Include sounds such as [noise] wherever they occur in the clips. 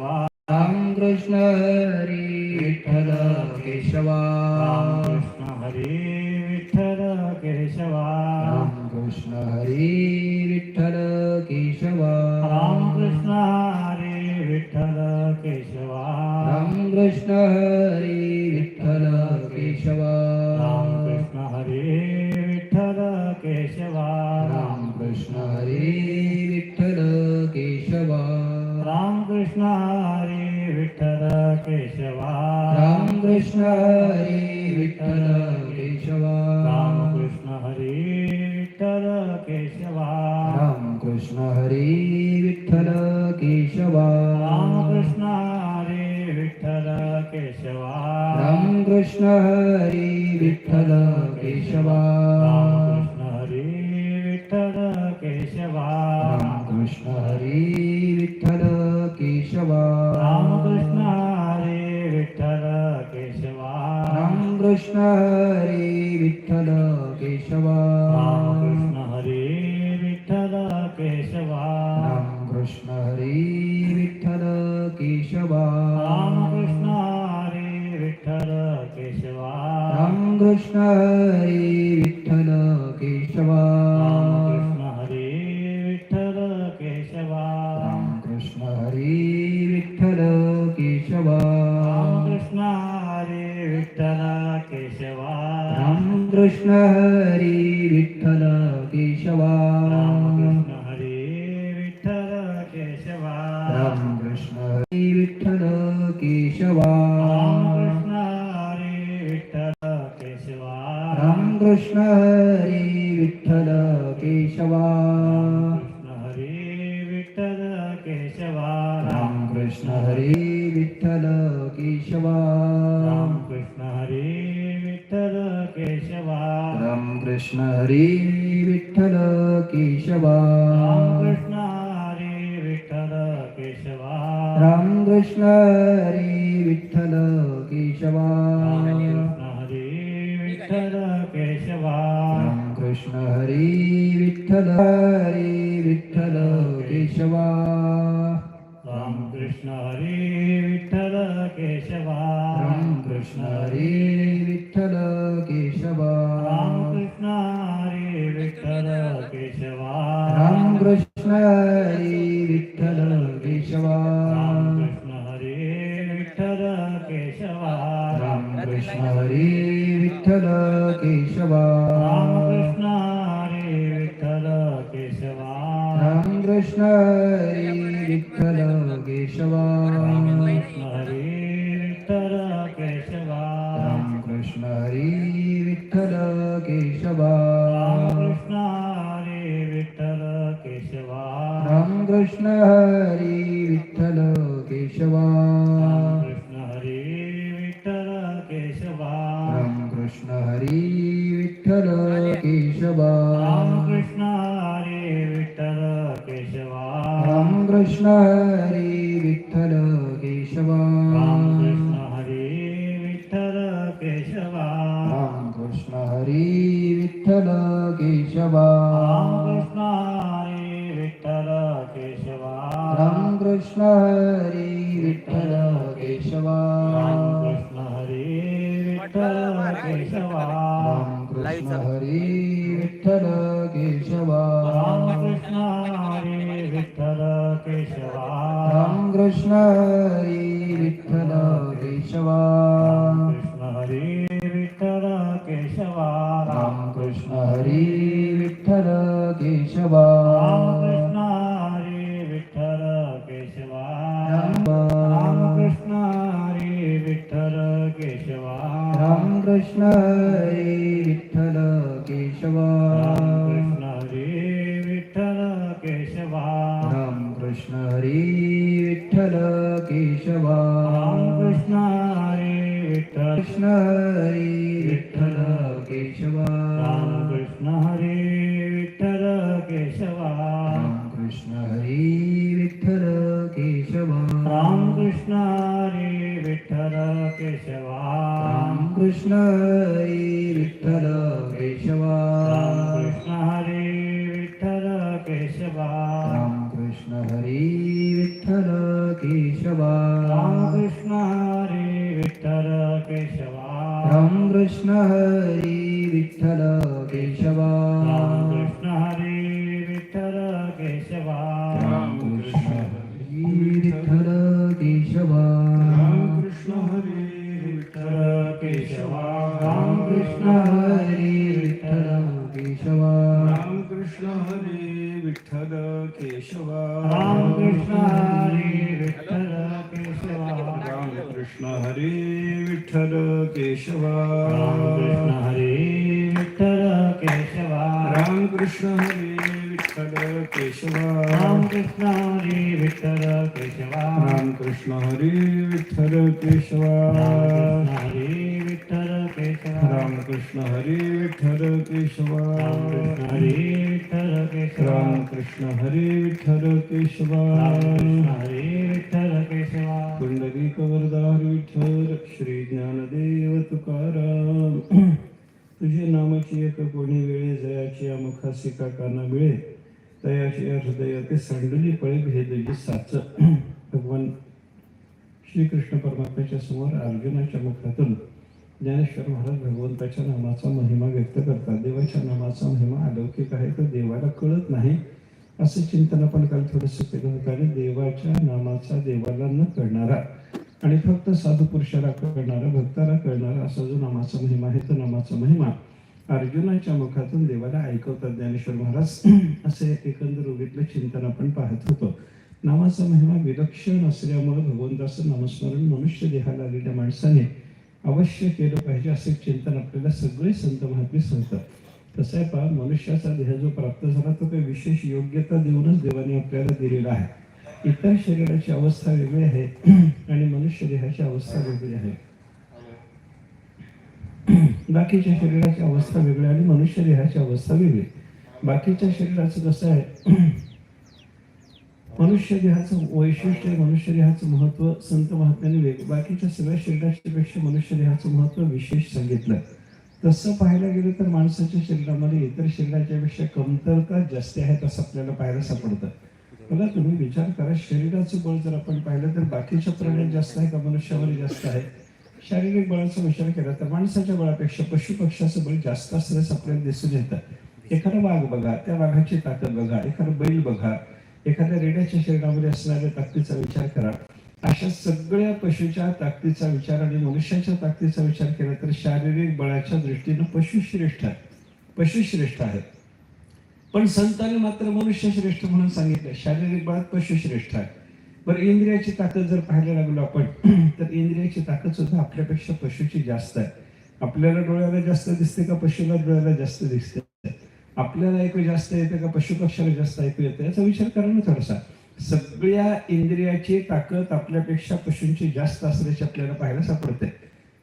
केशवा राम कृष्ण हरी विठ्ठल केशवा। কৃষ্ণ कृष्ण हरी विठ्ठल केशवा. हरी विठ्ठल केशवा. राम कृष्ण हरे विठ्ठल केशवा. राम कृष्ण हरे विठ्ठल केशवा. राम कृष्ण हरी केशवा राम कृष्ण हरे विठ्ठल केशवा राम कृष्ण हरे विठ्ठल केशवा राम कृष्ण हरे विठ्ठल केशवा राम कृष्ण हरे विठ्ठल केशवा कृष्णाय विठ्ठल केशवा राम कृष्ण हरी विठ्ठल केशवा राम कृष्ण हरी विठ्ठल केशवा राम कृष्ण हरी विठ्ठल केशवा राम कृष्ण हरी विठ्ठल केशवा राम कृष्ण हरी विठ्ठल केशवा कृष्ण हरे विठ्ठल केशवा. कृष्ण हरे विठ्ठल केशवा. राम कृष्ण हरे विठ्ठल केशवा. राम कृष्ण हरे विठ्ठल. कृष्ण हरे विठ्ठल केशवा. राम कृष्ण हरी विठ्ठल केशवा राम कृष्ण हरी विठ्ठल केशवा। राम कृष्ण हरी करतात देवाच्या नामाचा महिमा अलौकिक आहे तर देवाला कळत नाही. असं चिंतन आपण काल थोडंसं केलं. होतं आणि देवाच्या नामाचा देवाला न कळणारा आणि फक्त साधू पुरुषाला कळणारा भक्ताला कळणारा असा जो नामाचा महिमा आहे तो नामाचा महिमा अर्जुनाच्या मुखातून देवाला ऐकवतात ज्ञानेश्वर महाराज. असे एकंदर उगीतलं चिंतन आपण पाहत होतो. नामाचा महिमा विलक्षण असल्यामुळे भगवंताचं नामस्मरण मनुष्य देहाला आलेल्या माणसाने अवश्य केलं पाहिजे असे चिंतन आपल्याला सगळे संत महात्मे सांगतात. तसं आहे पहा मनुष्याचा देह जो प्राप्त झाला तो काही विशेष योग्यता देऊनच देवाने आपल्याला दिलेला आहे. इतर शरीराची अवस्था वेगळी आहे आणि मनुष्य देहाची अवस्था वेगळी आहे. बाकीच्या शरीराची अवस्था वेगळी आणि मनुष्य देहाची अवस्था वेगळी बाकीच्या शरीराचं कसं आहे [clears throat] मनुष्य देहाचं वैशिष्ट्य मनुष्य देहाचं महत्त्व संत महात्म्याने वेग बाकीच्या सगळ्या शरीराच्यापेक्षा मनुष्य देहाचं महत्त्व विशेष सांगितलं. तसं पाहायला गेलं तर माणसाच्या शरीरामध्ये इतर शरीराच्यापेक्षा कमतरता जास्त आहेत असं आपल्याला पाहायला सापडतं. बघा तुम्ही विचार करा शरीराचं बळ जर आपण पाहिलं तर बाकीच्या प्राण्यात जास्त आहे का मनुष्यावर जास्त आहे? शारीरिक बळाचा विचार केला तर माणसाच्या बळापेक्षा पशु पक्षाचं बळ जास्त असल्यास आपल्याला दिसून येतं. एखादा वाघ बघा त्या वाघाची ताकद बघा एखादा बैल बघा एखाद्या रेड्याच्या शरीरामध्ये असणाऱ्या ताकदीचा विचार करा. अशा सगळ्या पशुच्या ताकदीचा विचार आणि मनुष्याच्या ताकदीचा विचार केला तर शारीरिक बळाच्या दृष्टीनं पशु श्रेष्ठ आहे पशु श्रेष्ठ आहे पण संतांनी मात्र मनुष्य श्रेष्ठ म्हणून सांगितलं. शारीरिक बळात पशु श्रेष्ठ आहे. बरं इंद्रियाची ताकद जर पाहायला लागलो आपण [clears throat] तर इंद्रियाची ताकद सुद्धा आपल्यापेक्षा पशुची जास्त आहे. आपल्याला डोळ्याला जास्त दिसते का पशुला डोळ्याला जास्त दिसते? आपल्याला ऐकू जास्त येतं का? पशु पक्षाला जास्त ऐकू येतं? याचा विचार करा ना थोडासा. सगळ्या इंद्रियाची ताकद आपल्यापेक्षा पशूंची जास्त असल्याचे आपल्याला पाहायला सापडते.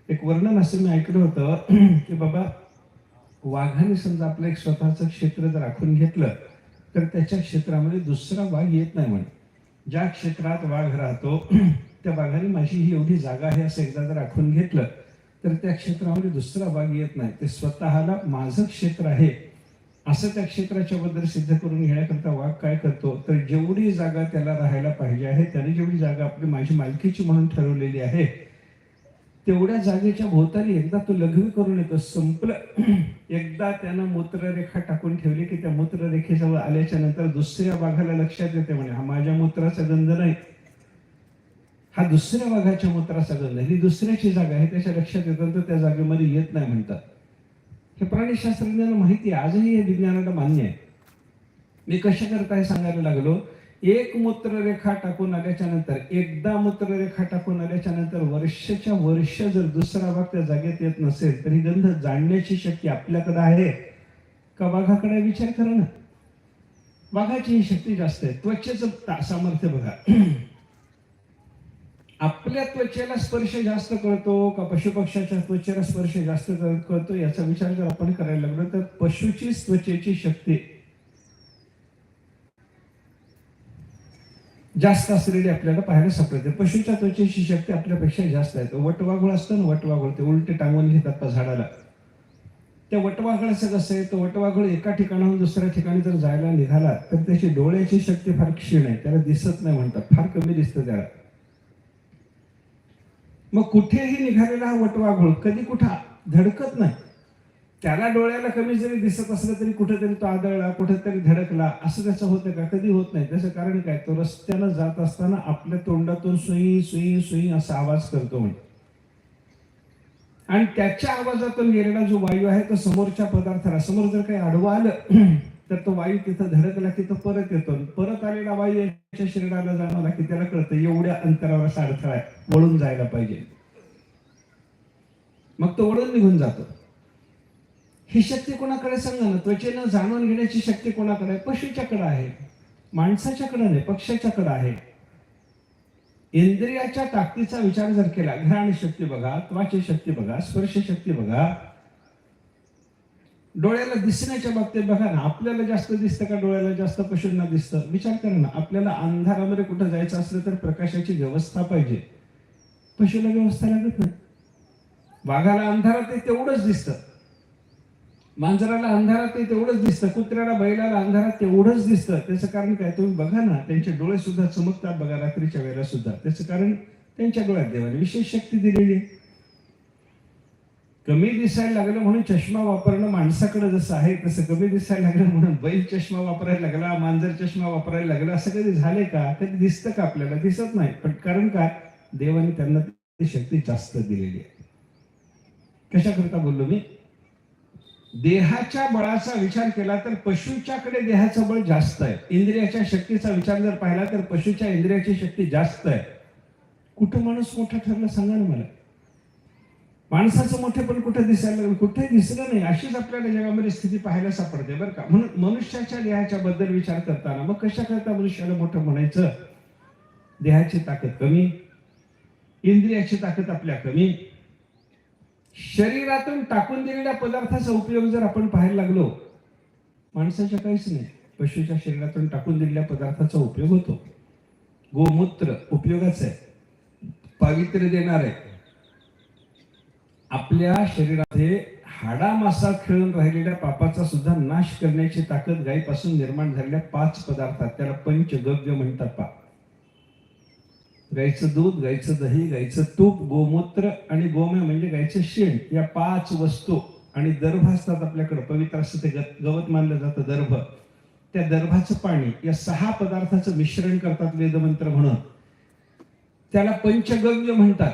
एक वर्णन असं मी ऐकलं होतं [clears throat] की बाबा वाघाने समजा आपलं एक स्वतःचं क्षेत्र जर राखून घेतलं तर त्याच्या क्षेत्रामध्ये दुसरा वाघ येत नाही म्हणे ज्या क्षेत्रात वाघ राहतो [clears throat] त्या वाघाने माझी ही एवढी जागा आहे असं एकदा जर राखून घेतलं तर त्या क्षेत्रामध्ये दुसरा वाघ येत नाही. ते स्वतःला माझं क्षेत्र आहे असं त्या क्षेत्राच्या बद्दल सिद्ध करून घेण्याकरता वाघ काय करतो? तर जेवढी जागा त्याला राहायला पाहिजे आहे त्याने जेवढी जागा आपली माझी मालकीची म्हणून ठरवलेली आहे तेवढ्या जागेच्या भोवताली एकदा तो लघवी करून येतो. संपलं. [clears throat] एकदा त्यानं मूत्ररेखा टाकून ठेवली की त्या मूत्ररेखेजवळ आल्याच्यानंतर दुसऱ्या वाघाला लक्षात येते म्हणे हा माझ्या मूत्राचा गंध नाही. हा दुसऱ्या वाघाच्या मूत्राचा गंध ही दुसऱ्याची जागा आहे त्याच्या लक्षात येतं तर त्या जागेमध्ये येत नाही म्हणतात. हे प्राणीशास्त्रज्ञांना माहिती आहे. आजही हे विज्ञानाला मान्य आहे. मी कशा करता हे सांगायला लागलो? एक मूत्ररेखा टाकून आल्याच्यानंतर एकदा मूत्ररेखा टाकून आल्याच्यानंतर वर्षाच्या वर्ष जर दुसरा भाग त्या जागेत येत नसेल तरी गंध जाणण्याची शक्ती आपल्याकडे आहे. का वाघाकडे विचार करा ना? वाघाची ही शक्ती जास्त आहे. त्वचेचं सामर्थ्य बघा. आपल्या त्वचेला स्पर्श जास्त कळतो का पशुपक्षाच्या त्वचेला स्पर्श जास्त करतो कळतो याचा विचार जर आपण करायला लागलो तर पशुची त्वचेची शक्ती जास्त असलेली आपल्याला पाहायला सापडते. पशुच्या त्वचेची शक्ती आपल्यापेक्षा जास्त आहे. वटवाघूळ असतं ना वटवाघूळ ते उलटे टांगून घेतात त्या झाडाला. त्या वटवाघळाचं कसं आहे तो वटवाघूळ एका ठिकाणाहून दुसऱ्या ठिकाणी जर जायला निघाला तर त्याची डोळ्याची शक्ती फार क्षीण आहे. त्याला दिसत नाही म्हणतात. फार कमी दिसतं त्याला. मग कुठेही निघालेला हा वटवाघूळ कधी कुठं धडकत नाही. त्याला डोळ्याला कमी जरी दिसत असलं तरी कुठेतरी तो आदळला कुठेतरी धडकला असं त्याचं होतं का? कधी होत नाही. त्याचं कारण काय? तो रस्त्यानं जात असताना आपल्या तोंडातून सुई सुई सुई असा आवाज करतो म्हणजे आणि त्याच्या आवाजातून गेलेला जो वायू आहे तो समोरच्या पदार्थाला समोर जर काही आडवा आलं तर तो वायू तिथं धडकला की तो परत येतो. परत आलेला वायू याच्या शरीराला जाणवला की त्याला कळतं एवढ्या अंतरावर अडथळा आहे. वळून जायला पाहिजे. मग तो वळून निघून जातो. ही शक्ती कोणाकडे सांगा ना? त्वचेनं जाणून घेण्याची शक्ती कोणाकडे आहे? पशूच्याकडे आहे. माणसाच्याकडे नाही पक्षाच्याकडे आहे. इंद्रियाच्या ताकदीचा विचार जर केला घ्राण शक्ती बघा त्वाची शक्ती बघा स्पर्श शक्ती बघा डोळ्याला दिसण्याच्या बाबतीत बघा ना आपल्याला जास्त दिसतं का डोळ्याला? जास्त पशूंना दिसतं. विचार करा ना आपल्याला अंधारामध्ये कुठं जायचं असलं तर प्रकाशाची व्यवस्था पाहिजे. पशूला व्यवस्था लागत नाही वाघाला अंधारात तेवढंच दिसतं. मांजराला अंधारात तेवढंच दिसतं. कुत्र्याला बैलाला अंधारात तेवढंच दिसतं. त्याचं कारण काय? तुम्ही बघा ना त्यांचे डोळे सुद्धा चमकतात बघा रात्रीच्या वेळेला सुद्धा त्याचं कारण त्यांच्या डोळ्यात देवाने विशेष शक्ती दिलेली आहे. कमी दिसायला लागलं म्हणून चष्मा वापरणं माणसाकडे जसं आहे तसं कमी दिसायला लागलं म्हणून बैल चष्मा वापरायला लागला मांजर चष्मा वापरायला लागला. असं कधी झाले का? कधी दिसतं का आपल्याला? दिसत नाही. पण कारण काय? देवाने त्यांना ती शक्ती जास्त दिलेली आहे. कशाकरता बोललो मी? देहाच्या बळाचा विचार केला तर पशुच्याकडे देहाचं बळ जास्त आहे. इंद्रियाच्या शक्तीचा विचार जर पाहिला तर पशुच्या इंद्रियाची शक्ती जास्त आहे. कुठं माणूस मोठा ठरला सांगा ना मला. माणसाचं मोठे पण कुठे दिसायला लागलं? कुठेही दिसलं नाही. अशीच आपल्याला जगामध्ये स्थिती पाहायला सापडते बरं का. म्हणून मनुष्याच्या देहाच्या बद्दल विचार करताना मग कशा करता मनुष्याला मोठं म्हणायचं? देहाची ताकद कमी इंद्रियाची ताकद आपल्या कमी. शरीरातून टाकून दिलेल्या पदार्थाचा उपयोग जर आपण पाहायला लागलो माणसाच्या काहीच नाही. पशूच्या शरीरातून टाकून दिलेल्या पदार्थाचा उपयोग होतो. गोमूत्र उपयोगाचं आहे. पावित्र्य देणार आहे. आपल्या शरीरामध्ये हाडामासा खेळून राहिलेल्या पापाचा सुद्धा नाश करण्याची ताकद गायीपासून निर्माण झालेल्या पाच पदार्थात त्याला पंचगव्य म्हणतात पाप गाईचं दूध गाईचं दही गाईचं तूप गोमूत्र आणि गोमय म्हणजे गाईचं शेण या पाच वस्तू आणि दर्भ असतात आपल्याकडे. पवित्र असतं ते गवत मानलं जातं दर्भ. त्या दर्भाचं पाणी या सहा पदार्थाचं मिश्रण करतात वेदमंत्र म्हणून. त्याला पंचगव्य म्हणतात.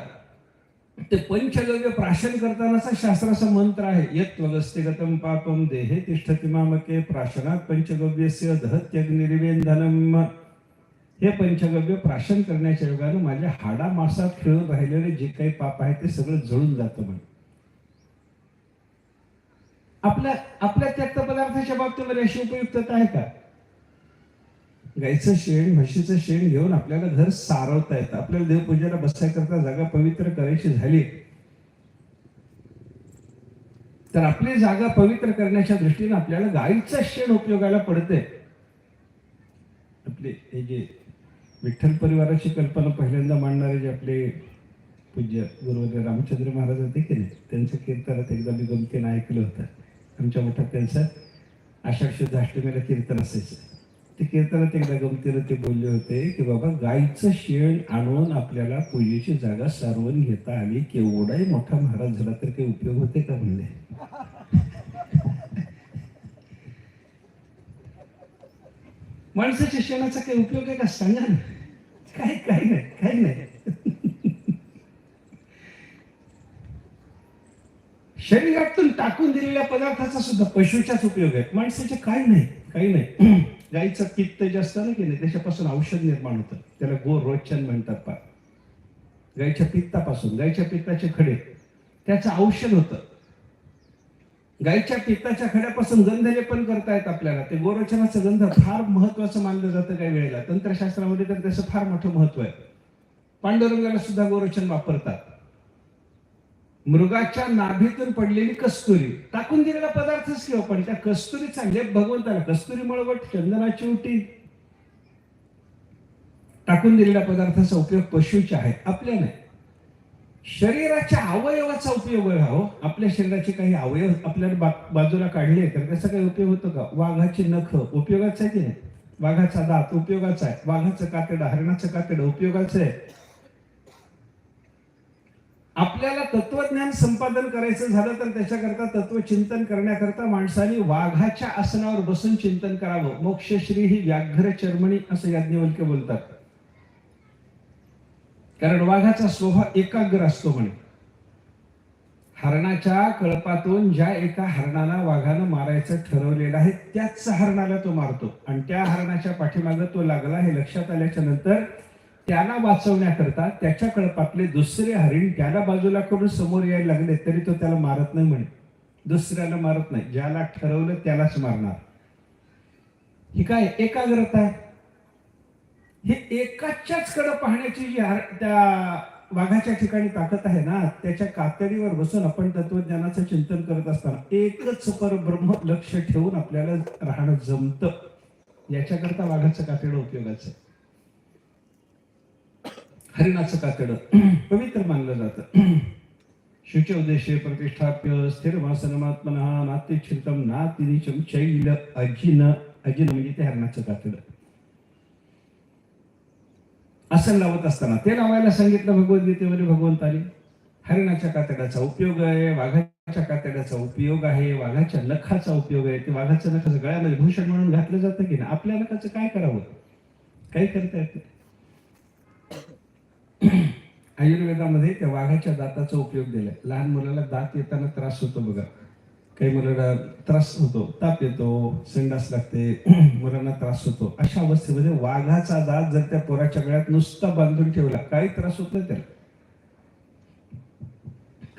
ते पंचगव्य प्राशन करतानाचा शास्त्राचा मंत्र आहे. यत वगस्तिगतम पापम देहे तिष्ठति मामके प्राशनात पंचगव्यस्य दहत्यग्निर्वेंधनम हे पंचगव्य प्राशन करण्याच्या योगानं माझ्या हाडा मासात खेळून राहिलेले जे काही पाप आहे ते सगळं जळून जातं म्हणजे आपल्या आपल्या त्यक्त पदार्थाच्या बाबतीमध्ये अशी उपयुक्तता आहे का? गाईचं शेण म्हशीचं शेण घेऊन आपल्याला घर सारवता येतं. आपल्याला देवपूजेला बसायकरता जागा पवित्र करायची झाली. तर आपली जागा पवित्र करण्याच्या दृष्टीने आपल्याला गाईचं शेण उपयोगाला पडते आपले हे जे विठ्ठल परिवाराची कल्पना पहिल्यांदा मांडणारे जे आपले पूज्य गुरुवर्य रामचंद्र महाराज होते की नाही त्यांचं कीर्तनात एकदा मी गमतीनं ऐकलं होतं. आमच्या मठात त्यांचं आषाढ शुद्ध अष्टमीला कीर्तन असायचं. ते कीर्तनात एकदा गमतीनं ते बोलले होते की बाबा गाईचं शेण आणून आपल्याला पूजेची जागा सारवून घेता आली. केवढाही मोठा महाराज झाला तर काही उपयोग होते का म्हणले? [laughs] माणसाच्या शेणाचा काही उपयोग आहे का? सांगा ना. काही काही नाही काही नाही. [laughs] शरीरातून टाकून दिलेल्या पदार्थाचा सुद्धा पशुच्याच उपयोग आहे माणसाचे काही नाही काही नाही. [clears throat] गाईचं पित्त जे असतं ना की नाही त्याच्यापासून औषध निर्माण होतं. त्याला गो रोचन म्हणतात पा गाईच्या पित्तापासून गाईच्या पित्ताचे खडे. त्याचं औषध होतं. गाईच्या पित्ताच्या खड्यापासून गंधलेपन करतायत आपल्याला. ते गोरोचनाचं गंध फार महत्वाचं मानलं जातं काही वेळेला. तंत्रशास्त्रामध्ये तर त्याचं फार मोठं महत्त्व आहे. पांडुरंगाला सुद्धा गोरोचन वापरतात. मृगाच्या नाभीतून पडलेली कस्तुरी. टाकून दिलेला पदार्थच किंवा पण त्या कस्तुरीचा लेप भगवंताला कस्तुरी मळवट चंदनाची उटी. टाकून दिलेल्या पदार्थाचा उपयोग पशुचे आहे आपल्या नाही. शरीराच्या अवयवाचा उपयोग हो. आपल्या शरीराचे काही अवयव आपल्याला बा- बाजूला काढले तर त्याचा काही उपयोग होतो का? वाघाची नख उपयोगाचं आहे की नाही? वाघाचा दात उपयोगाचा आहे. वाघाचं कातड हरणाचं कातड उपयोगाचं आहे. आपल्याला तत्वज्ञान संपादन करायचं झालं तर त्याच्याकरता तत्वचिंतन करण्याकरता माणसाने वाघाच्या आसनावर बसून चिंतन करावं. मोक्षश्री ही व्याघ्र चर्मणी असं याज्ञवल्क्य बोलतात. कारण वाघाचा स्वभाव एकाग्र असतो म्हणे. हरणाच्या कळपातून ज्या एका हरणाला वाघानं मारायचं ठरवलेलं आहे त्याच हरणाला तो मारतो. आणि त्या हरणाच्या पाठीमागं तो लागला हे लक्षात आल्याच्यानंतर त्याला वाचवण्याकरता त्याच्या कळपातले दुसरे हरिण त्याला बाजूला करून समोर यायला लागले तरी तो त्याला मारत नाही म्हणे. दुसऱ्याला मारत नाही. ज्याला ठरवलं त्यालाच मारणार. ही काय एकाग्रता आहे? हे एकाच्याच कडे पाहण्याची जी त्या वाघाच्या ठिकाणी ताकद आहे ना त्याच्या कातडीवर बसून आपण तत्वज्ञानाचं चिंतन करत असताना एकच परब्रह्म लक्ष ठेवून आपल्याला राहणं जमतं. याच्याकरता वाघाचं कातडं उपयोगाचं आहे. हरिणाचं कातडं पवित्र मानलं जातं. शुच उद्देशे प्रतिष्ठाप्य स्थिर वासनमात्मन नाते चिंतम नातिनिचम चैल अजिन अजिन म्हणजे ते हरणाचं कातडं आसन लावत असताना ते लावायला सांगितलं भगवद्गीतेमध्ये भगवंताने. हरिणाच्या कातड्याचा उपयोग आहे वाघाच्या कातड्याचा उपयोग आहे वाघाच्या नखाचा उपयोग आहे. ते वाघाचं नखाचं गळ्यामध्ये भूषण म्हणून घातलं जातं की ना आपल्या नखाचं काय करावं? काही करता येत. [clears throat] आयुर्वेदामध्ये त्या वाघाच्या दाताचा उपयोग दिलाय. लहान मुलाला दात येताना त्रास होतो बघा. काही मुलाला त्रास होतो ताप येतो संडास लागते [clears throat] मुलांना त्रास होतो. अशा अवस्थेमध्ये वाघाचा दात जर त्या पोराच्या गळ्यात नुसता बांधून ठेवला काही त्रास होत नाही त्याला.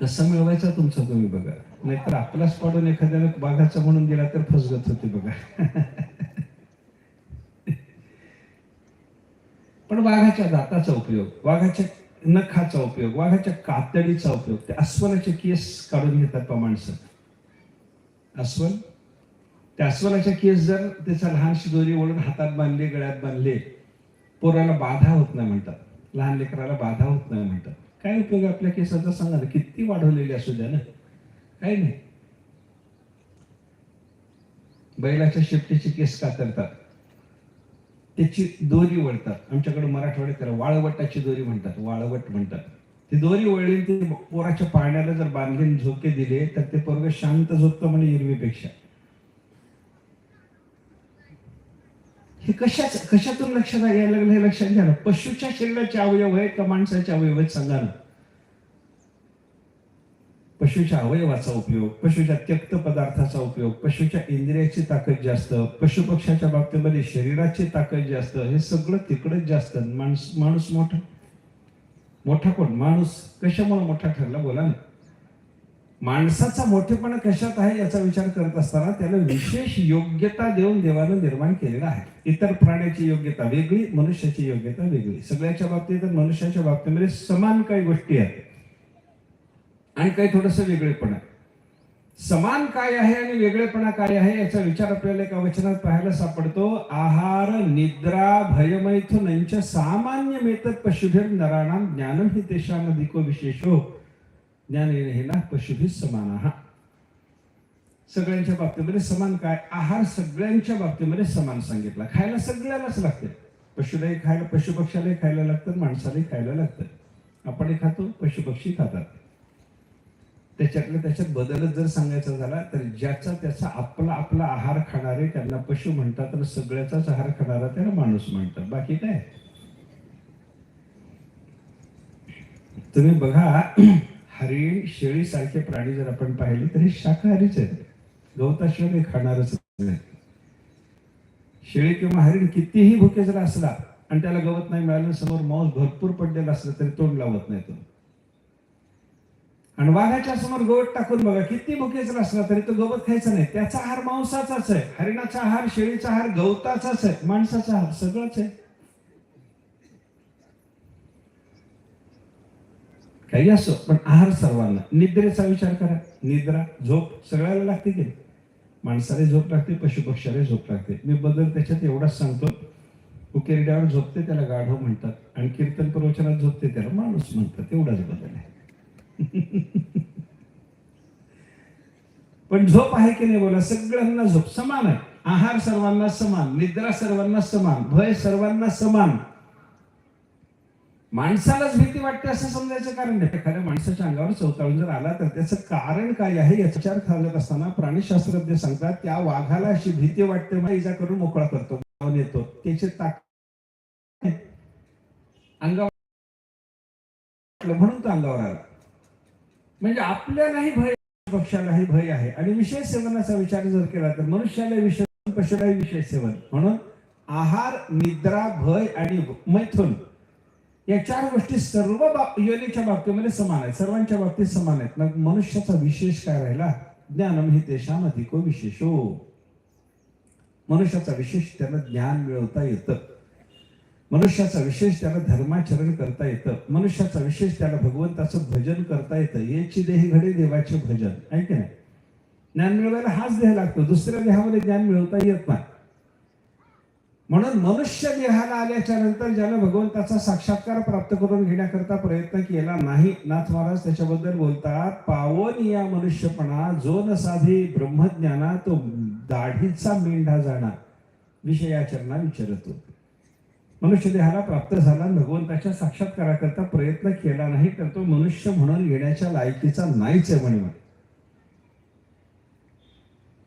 कसा मिळवायचा तुमचा तुम्ही बघा. नाहीतर आपलाच पाडून एखाद्याला वाघाचा म्हणून दिला तर फसगत होते बघा. [laughs] पण वाघाच्या दाताचा उपयोग वाघाच्या नखाचा उपयोग वाघाच्या कातडीचा उपयोग ते अस्वलाचे केस काढून घेतात माणसं. अस्वल? त्या अस्वलाच्या केस जर त्याचा लहानशी दोरी ओढून हातात बांधले गळ्यात बांधले पोराला बाधा होत नाही म्हणतात. लहान लेकराला बाधा होत नाही म्हणतात. काय उपयोग आपल्या केसाचा? सांगा ना किती वाढवलेली असू द्या ना. काही नाही. बैलाच्या शेपटीचे केस कातरतात. त्याची दोरी वळतात. आमच्याकडे मराठवाड्यात त्याला वाळवटाची दोरी म्हणतात वाळवट म्हणतात. ती दोरी वळली ते पोराच्या पाण्याला जर बांधले झोके दिले तर ते पोरग शांत झोपतं म्हणे हिरवीपेक्षा. हे कशाच कशातून लक्षात यायला लागलं? हे लक्षात घ्या ना. पशुच्या शरीराचे अवयव आहे का माणसाचे अवयव आहेत? सांगा ना. पशूच्या अवयवाचा उपयोग पशुच्या त्यक्त पदार्थाचा उपयोग पशूच्या इंद्रियाची ताकद जास्त पशु पक्षाच्या बाबतीमध्ये शरीराची ताकद जास्त हे सगळं तिकडंच जास्त. माणूस माणूस मोठा. मोठा कोण? माणूस. कशामुळे मोठा ठरला? बोला ना. माणसाचा मोठेपणा कशात आहे याचा विचार करत असताना त्याला विशेष योग्यता देऊन देवानं निर्माण केलेला आहे. इतर प्राण्याची योग्यता वेगळी मनुष्याची योग्यता वेगळी. सगळ्याच्या बाबतीत मनुष्याच्या बाबतीमध्ये समान काही गोष्टी आहेत. आणि काही थोडस वेगळेपण. आहे समान काय आहे आणि वेगळेपणा काय आहे याचा विचार आपल्याला एका वचनात पाहायला सापडतो. आहार निद्रा भयमैथुन यांच्या सामान्य मेतत पशुधीर नराणा ज्ञानम हि तेषामधिको विशेषो. ज्ञान ना पशुभी समान. आहार सगळ्यांच्या बाबतीमध्ये समान काय? आहार सगळ्यांच्या बाबतीमध्ये समान सांगितला. खायला सगळ्यालाच लागते. पशुलाही खायला पशुपक्षालाही खायला लागतं माणसालाही खायला लागतं. आपणही खातो पशुपक्षी खातात. त्याच्यातल्या त्याच्यात बदलच जर सांगायचा झाला तर ज्याचा त्याचा आपला आपला आहार खाणारे त्यांना पशु म्हणतात तर सगळ्याचाच आहार खाणारा त्याला माणूस म्हणतात. बाकी काय? तुम्ही बघा हरिण शेळी सारखे प्राणी जर आपण पाहिले तर हे शाकाहारीच आहेत. गवताशिवाय काही खाणारच नाही. शेळी किंवा हरिण कितीही भुके जर असला आणि त्याला गवत नाही मिळालं समोर मांस भरपूर पडलेला असलं तरी तोंड लावत नाही तो. आणि वाघाच्या समोर गवत टाकून बघा किती भुकेचा असला तरी तो गवत खायचा नाही. त्याचा आहार मांसाचाच आहे. हरिणाचा आहार शेळीचा आहार गवताचाच आहे. माणसाचा आहार सगळंच आहे. काही असो पण आहार सर्वांना. निद्रेचा विचार करा. निद्रा झोप सगळ्याला लागते की माणसाला झोप लागते पशु पक्ष्याला झोप लागते. मी बदल त्याच्यात एवढाच सांगतो. उकेरड्यावर झोपते त्याला गाढव म्हणतात. आणि कीर्तन प्रवचनात झोपते त्याला माणूस म्हणतात. एवढाच बदल आहे. [laughs] पण झोप आहे की नाही बोला? सगळ्यांना झोप. समान आहे. आहार सर्वांना समान निद्रा सर्वांना समान भय सर्वांना समान. माणसालाच भीती वाटते असं समजायचं कारण नाही. खरं माणसाच्या अंगावर चौताळून जर आला तर त्याचं कारण काय आहे याचा विचार करत असताना प्राणीशास्त्रज्ञ सांगतात त्या वाघाला अशी भीती वाटते मग इजा करून मोकळा करतो. येतो. त्याचे ताक अंगावर म्हणून तो अंगावर आला. म्हणजे आपल्यालाही भय पक्षालाही भय आहे. आणि विशेष सेवनाचा विचार जर केला तर मनुष्याला विषय पशुलाही विशेष सेवन. म्हणून आहार निद्रा भय आणि मैथुन या चार गोष्टी सर्व बाब- योनीच्या बाबतीमध्ये समान आहेत. सर्वांच्या बाबतीत समान आहेत. मग मनुष्याचा विशेष काय राहिला? ज्ञानम ही देशाम अधिको विशेषो. मनुष्याचा विशेष त्याला ज्ञान मिळवता येतं. मनुष्याचा विशेष त्याला धर्माचरण करता येतं. मनुष्याचा विशेष त्याला भगवंताचं भजन करता येतं. याची देही घडे देवाचे भजन. आहे की नाही? ज्ञान मिळवायला हाच देह लागतो. दुसऱ्या देहामध्ये ज्ञान मिळवता येत नाही. म्हणून मनुष्य देहाला आल्याच्यानंतर ज्यानं भगवंताचा साक्षात्कार प्राप्त करून घेण्याकरता प्रयत्न केला नाही नाथ महाराज त्याच्याबद्दल बोलतात पावन या मनुष्यपणा जो न साधी ब्रह्मज्ञाना तो दाढीचा मेंढा जाणार. विषयाचरणा विचारतो मनुष्य देहाला प्राप्त झाला भगवंताच्या साक्षात्काराकरता प्रयत्न केला नाही तर तो मनुष्य म्हणून येण्याच्या लायकीचा नाहीच आहे म्हणे.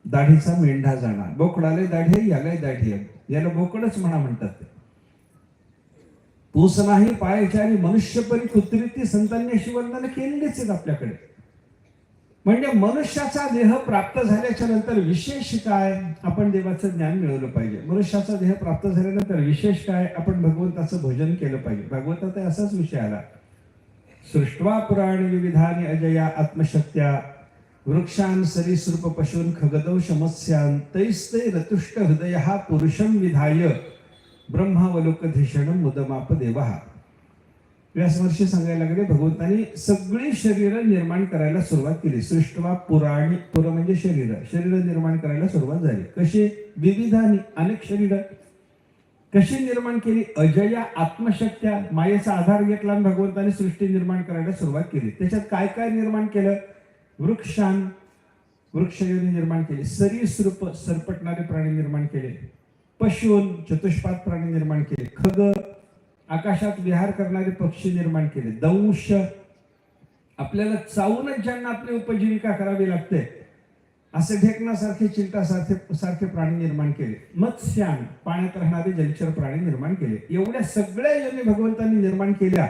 दाढीचा मेंढा जाणार. बोकडाले दाढी आहे, यालाही दाढी आहे. याला बोकडच म्हणा म्हणतात ते. पूस नाही पायाच्या आणि मनुष्यपरी कुत्री ती संतांनी अशी वंदन केलेलीच आहेत आपल्याकडे. म्हणजे मनुष्याचा देह प्राप्त झाल्याच्यानंतर विशेष काय आपण देवाचं ज्ञान मिळवलं पाहिजे. मनुष्याचा देह प्राप्त झाल्यानंतर विशेष काय आपण भगवंताचं भजन केलं पाहिजे. भगवंताचा असाच विषय आला. सृष्टवा पुराण विविधाने अजया आत्मशक्त्या वृक्षान सरीसृप पशून खगदौ समस्यान तैस्ते रतुष्ट हृदय हा पुरुषम विधाय ब्रह्मावलोकधीषण मुदमाप देवा। व्यासवर्षी सांगायला लागले भगवंतानी सगळी शरीर निर्माण करायला सुरुवात केली. सृष्टवा पुराणी पुर म्हणजे शरीर. शरीर निर्माण करायला सुरुवात झाली. कशी? विविधानी. अनेक शरीर. कशी निर्माण केली? अजया आत्मशक्त्या. मायेचा आधार घेतला आणि भगवंताने सृष्टी निर्माण करायला सुरुवात केली. त्याच्यात काय काय निर्माण केलं? वृक्षान. वृक्षयोनी निर्माण केली. सरीसृप सरपटणारे प्राणी निर्माण केले. पशून चतुष्पाद प्राणी निर्माण केले. खग आकाशात विहार करणारे पक्षी निर्माण केले. दंश. आपल्याला चावूनच ज्यांना आपली उपजीविका करावी लागते असे ढेकणासारखे चिंतासारखे सारखे प्राणी निर्माण केले. मत्स्यान पाण्यात राहणारे जलचर प्राणी निर्माण केले. एवढ्या सगळ्या योनी भगवंतांनी निर्माण केल्या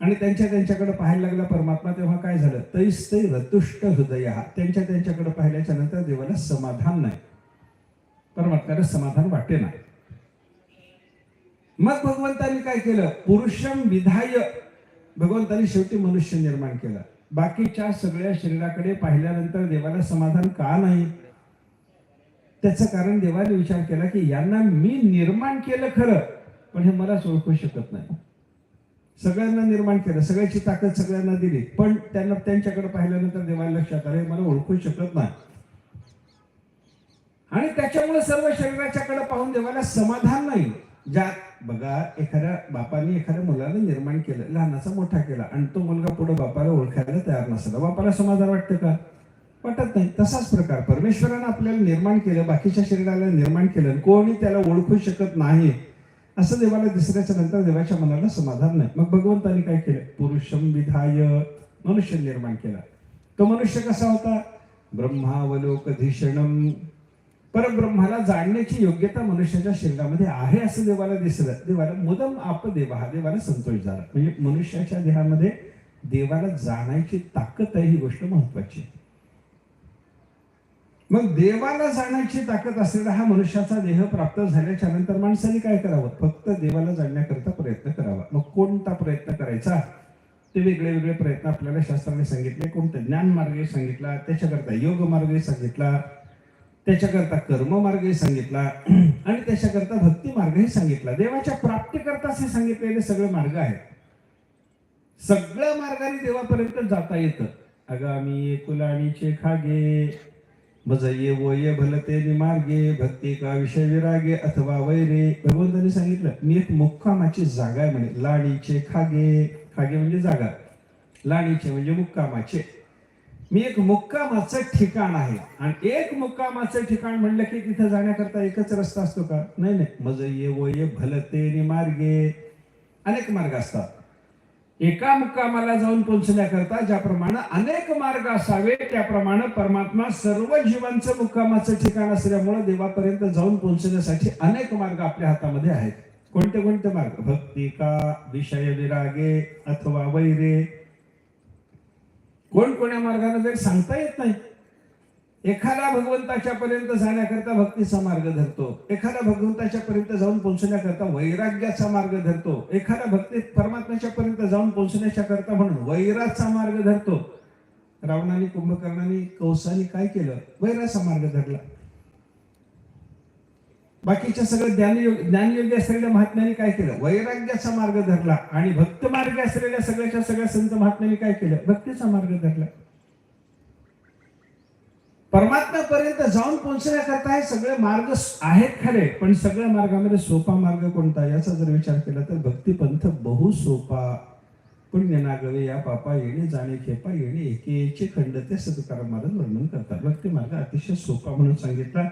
आणि त्यांच्या त्यांच्याकडे पाहायला लागला परमात्मा तेव्हा काय झालं? तैस तै रतुष्ट हृदय. त्यांच्या त्यांच्याकडे पाहिल्याच्या नंतर देवाला समाधान नाही. परमात्म्याला समाधान वाटे नाही मग भगवंतांनी काय केलं? पुरुषम विधाय भगवंतांनी शेवटी मनुष्य निर्माण केलं. बाकीच्या सगळ्या शरीराकडे पाहिल्यानंतर देवाला समाधान का नाही? त्याचं कारण देवाने विचार केला की यांना मी निर्माण केलं खरं पण हे मलाच ओळखू शकत नाही. सगळ्यांना निर्माण केलं सगळ्याची ताकद सगळ्यांना दिली पण त्यांना त्यांच्याकडे पाहिल्यानंतर देवाला लक्षात आलं हे मला ओळखू शकत नाही. आणि त्याच्यामुळे सर्व शरीराच्याकडे पाहून देवाला समाधान नाही. ज्या बघा एखाद्या बापाने एखाद्या मुलाला निर्माण केलं लहानाचा मोठा केला आणि तो मुलगा पुढे बापाला ओळखायला तयार नसला बापाला समाधान वाटतं का? वाटत नाही. तसाच प्रकार. परमेश्वरानं आपल्याला निर्माण केलं बाकीच्या शरीराला निर्माण केलं कोणी त्याला ओळखू शकत नाही असं देवाला दिसल्याच्या नंतर देवाच्या मनाला समाधान नाही. मग भगवंतानी काय केलं? पुरुषम विधाय मनुष्य निर्माण केला. तो मनुष्य कसा होता? ब्रह्मावलोकधीषणम परब्रह्माला जाणण्याची योग्यता मनुष्याच्या शरीरामध्ये आहे असं देवाला दिसलं. देवाला मुदम आप देवा हा देवाला संतोष झाला. म्हणजे मनुष्याच्या देहामध्ये देवाला जाण्याची ताकद आहे ही गोष्ट महत्वाची. मग देवाला जाण्याची ताकद असलेला हा मनुष्याचा देह प्राप्त झाल्याच्यानंतर माणसाने काय करावं? फक्त देवाला जाणण्याकरता प्रयत्न करावा. मग कोणता प्रयत्न करायचा? ते वेगळे वेगळे प्रयत्न आपल्याला शास्त्राने सांगितले कोणतं ज्ञान मार्गे सांगितला त्याच्याकरता योग मार्गे सांगितला त्याच्याकरता कर्म मार्गही सांगितला [clears throat] आणि त्याच्याकरता भक्ती मार्गही सांगितला. देवाच्या प्राप्तीकरताच हे सांगितलेले सगळे मार्ग आहेत. सगळ्या मार्गाने देवापर्यंत जाता येतं. अगं कुलाणीचे खागे मज ये वो ये भलते मार्गे भक्ती का विषय विरागे अथवा वैरे. भगवंताने सांगितलं मी एक मुक्कामाची जागा आहे म्हणे. लाडीचे खागे. खागे म्हणजे जागा. लाडीचे म्हणजे मुक्कामाचे. मी एक मुक्कामाचं ठिकाण आहे. आणि एक मुक्कामाचं ठिकाण म्हणलं की तिथं जाण्याकरता एकच रस्ता असतो का? नाही नाही. मज ये व ये भलते मार्गे. अनेक मार्ग असतात. एका मुक्कामाला जाऊन पोहोचण्याकरता ज्याप्रमाणे अनेक मार्ग असावे त्याप्रमाणे परमात्मा सर्व जीवांचं मुक्कामाचं ठिकाण असल्यामुळे देवापर्यंत जाऊन पोहोचण्यासाठी अनेक मार्ग आपल्या हातामध्ये आहेत. कोणते कोणते मार्ग? भक्ती का विषय विरागे अथवा वैरे? कोण कोण्या मार्गाने जरी सांगता येत नाही. एखादा भगवंताच्या पर्यंत जाण्याकरता भक्तीचा मार्ग धरतो. एखादा भगवंताच्या पर्यंत जाऊन पोहोचण्याकरता वैराग्याचा मार्ग धरतो. एखादा भक्ती परमात्म्याच्या पर्यंत जाऊन पोहोचण्याच्या करता म्हणून वैराचा मार्ग धरतो. रावणाने कुंभकर्णाने कौसाने काय केलं? वैराचा मार्ग धरला. बाकीच्या सगळं ज्ञानयोग ज्ञानयोगी असलेल्या महात्म्याने काय केलं? वैराग्याचा मार्ग धरला आणि भक्त मार्ग असलेल्या सगळ्याच्या सगळ्या संत महात्म्याने काय केलं? भक्तीचा मार्ग धरला. परमात्म्यापर्यंत जाऊन पोहोचण्याकरता हे सगळे मार्ग आहेत खरे पण सगळ्या मार्गामध्ये सोपा मार्ग कोणता? याचा जर विचार केला तर भक्तिपंथ बहु सोपा. पुण्य नागवे या पापा येणे जाणे खेपा येणे एकेचे खंड ते सतुकाराम मार्ग वर्णन करतात. भक्ती मार्ग अतिशय सोपा म्हणून सांगितला.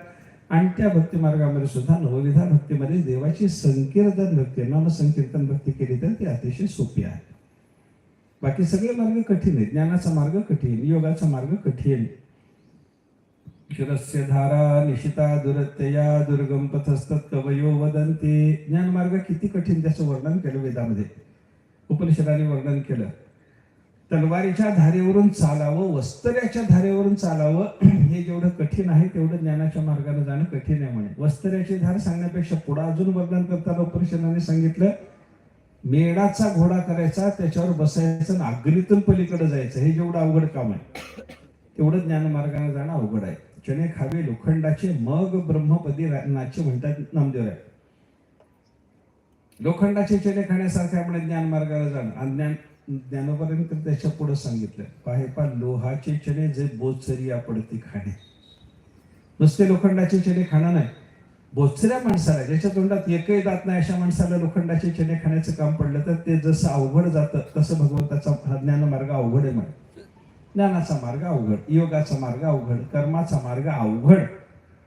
आणि त्या भक्ती मार्गामध्ये सुद्धा नवविधा भक्तीमध्ये देवाची संकीर्तन भक्ती नाम संकीर्तन भक्ती केली तर ती अतिशय सोपी आहे. बाकी सगळे मार्ग कठीण आहेत. ज्ञानाचा मार्ग कठीण योगाचा मार्ग कठीण. शिरस्य धारा निशिता दुरत्यया दुर्गम पथस्तत कवयो वदंती ज्ञान मार्ग किती कठीण त्याचं वर्णन केलं वेदामध्ये. उपनिषदाने वर्णन केलं. तलवारीच्या धारेवरून चालावं वस्तऱ्याच्या धारेवरून चालावं [clears throat] हे जेवढं कठीण आहे तेवढं ज्ञानाच्या मार्गाने जाणं कठीण आहे म्हणे. वस्तऱ्याची धार सांगण्यापेक्षा पुढं अजून वर्णन करताना परिषदाने सांगितलं मेडाचा घोडा करायचा त्याच्यावर बसायचं आणि अग्नीतून पलीकडे जायचं हे जेवढं अवघड काम आहे तेवढं ज्ञानमार्गाने जाणं अवघड आहे. चणे खावे लोखंडाचे मग ब्रह्मपदी नाचे म्हणतात नामदेव राय. लोखंडाचे चणे खाण्यासारखे आपण ज्ञान मार्गाला जाणं आणि ज्ञान ज्ञानोपर्यंत त्याच्या पुढे सांगितलं पाहे पा लोहाचे चणे जे बोचरी पडते खाणे. नुसते लोखंडाचे चणे खाणं नाही. बोचऱ्या माणसाला ज्याच्या तोंडात एकही दात नाही अशा माणसाला लोखंडाचे चणे खाण्याचं काम पडलं तर ते जसं अवघड जातं तसं भगवंताचा हा ज्ञानमार्ग अवघड आहे म्हणे. ज्ञानाचा मार्ग अवघड योगाचा मार्ग अवघड कर्माचा मार्ग अवघड.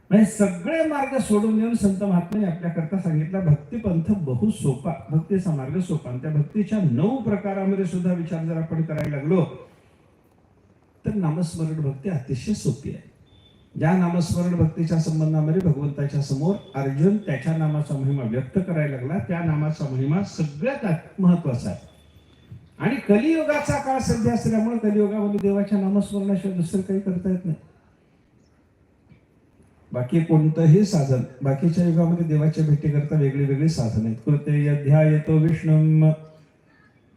म्हणजे सगळे मार्ग सोडून येऊन संत महात्म्याने आपल्याकरता सांगितला भक्तिपंथ बहु सोपा भक्तीचा मार्ग सोपा. आणि त्या भक्तीच्या नऊ प्रकारामध्ये सुद्धा विचार जर आपण करायला लागलो तर नामस्मरण भक्ती अतिशय सोपी आहे. ज्या नामस्मरण भक्तीच्या संबंधामध्ये भगवंताच्या समोर अर्जुन त्याच्या नामाचा महिमा व्यक्त करायला लागला त्या नामाचा महिमा सगळ्यात महत्त्वाचा आहे. आणि कलियुगाचा काळ सध्या असल्यामुळे कलियुगामध्ये देवाच्या नामस्मरणाशिवाय दुसरं काही करता येत नाही. बाकी कोणतंही साधन बाकीच्या युगामध्ये देवाच्या भेटीकरता वेगळी वेगळी साधन आहेत. कृते ध्यायतो विष्णुम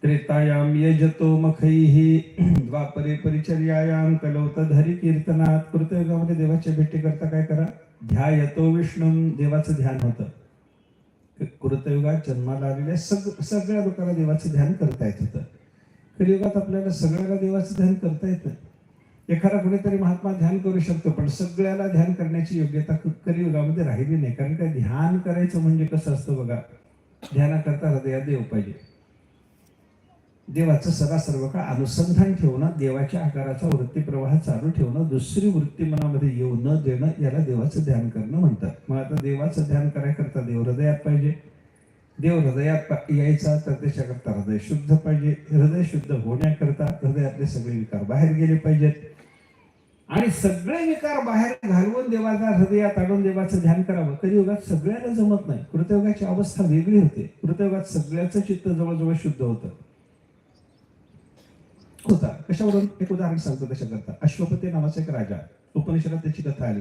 त्रेतायाम यजतो मखई द्वापरे परिचर्यायाम कलवत धरी कीर्तनात कृतयुगामध्ये देवाच्या भेटीकरता काय करा? ध्यायतो विष्णुम देवाचं ध्यान होतं. कृतयुगात जन्माला आलेल्या सग सगळ्या लोकांना देवाचं ध्यान करता येत होतं. कलियुगात आपल्याला सगळ्याला देवाचं ध्यान करता येतं. एखादा कुणीतरी महात्मा ध्यान करू शकतो पण सगळ्याला ध्यान करण्याची योग्यता क- कलियुगामध्ये राहिली नाही. कारण काय ध्यान करायचं म्हणजे कसं असतं बघा? ध्यानाकरता हृदयात देव पाहिजे. देवाचं सदा सर्व काळ अनुसंधान ठेवणं देवाच्या आकाराचा वृत्ती प्रवाह चालू ठेवणं दुसरी वृत्ती मनामध्ये येऊ न देणं याला देवाचं ध्यान करणं म्हणतात. मग आता देवाचं ध्यान करायकरता देव हृदयात पाहिजे. देव हृदयात यायचा तर त्याच्याकरता हृदय शुद्ध पाहिजे. हृदय शुद्ध होण्याकरता हृदयातले सगळे विकार बाहेर गेले पाहिजेत. आणि सगळे विकार बाहेर घालवून देवाचा हृदयात आणून देवाचं ध्यान करावं. कलियुगात सगळ्याला जमत नाही. कृतयुगाची अवस्था वेगळी होते. कृतयुगात सगळ्याचं चित्त जवळजवळ शुद्ध होतं. होता. कशावरून? एक उदाहरण सांगतो त्याच्याकरता अश्वपती नावाचा एक राजा. उपनिषदात त्याची कथा आली.